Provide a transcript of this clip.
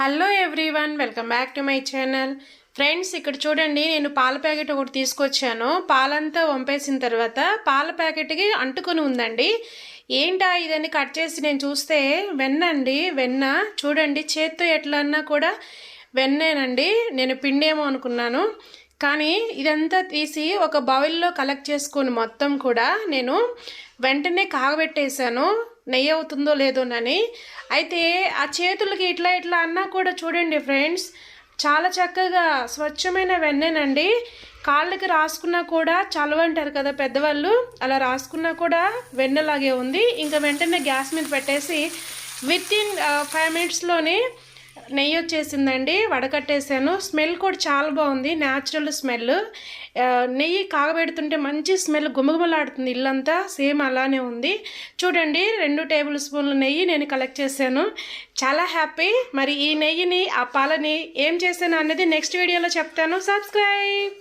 Hello everyone welcome back to my channel. Friends ఇక్కడ చూడండి నేను పాల ప్యాకెట్ ఒకటి తీసుకొచ్చాను. పాలంతా వంపేసిన తర్వాత పాల ప్యాకెట్కి అంటుకొని ఉందండి. ఏంటా ఇదని కట్ చేసి నేను చూస్తే వెన్న అండి వెన్న. చూడండి చేత్తో ఎట్లా అన్నా కూడా వెన్నేనండి. నేను పిండేమో అనుకున్నాను. కానీ ఇదంతా తీసి ఒక బౌల్లో కలెక్ట్ చేసుకొని మొత్తం కూడా నేను వెంటనే కాగబెట్టేశాను. నెయ్యి అవుతుందో లేదోనని అయితే ఆ చేతులకి ఇట్లా ఇట్లా అన్నా కూడా చూడండి ఫ్రెండ్స్ చాలా చక్కగా స్వచ్ఛమైన వెన్నెనండి. కాళ్ళకి రాసుకున్నా కూడా చలవంటారు కదా పెద్దవాళ్ళు అలా రాసుకున్నా కూడా వెన్నలాగే ఉంది. ఇంకా వెంటనే గ్యాస్ మీద పెట్టేసి విత్ ఇన్ ఫైవ్ మినిట్స్లోనే నెయ్యి వచ్చేసిందండి వడకట్టేసాను. స్మెల్ కూడా చాలా బాగుంది న్యాచురల్ స్మెల్. నెయ్యి కాగబెడుతుంటే మంచి స్మెల్ గుమగుమలాడుతుంది ఇల్లంతా. సేమ్ అలానే ఉంది. చూడండి రెండు టేబుల్ స్పూన్ల నెయ్యి నేను కలెక్ట్ చేశాను. చాలా హ్యాపీ మరి ఈ నెయ్యిని ఆ పాలని ఏం చేశాను అనేది నెక్స్ట్ వీడియోలో చెప్తాను. సబ్స్క్రైబ్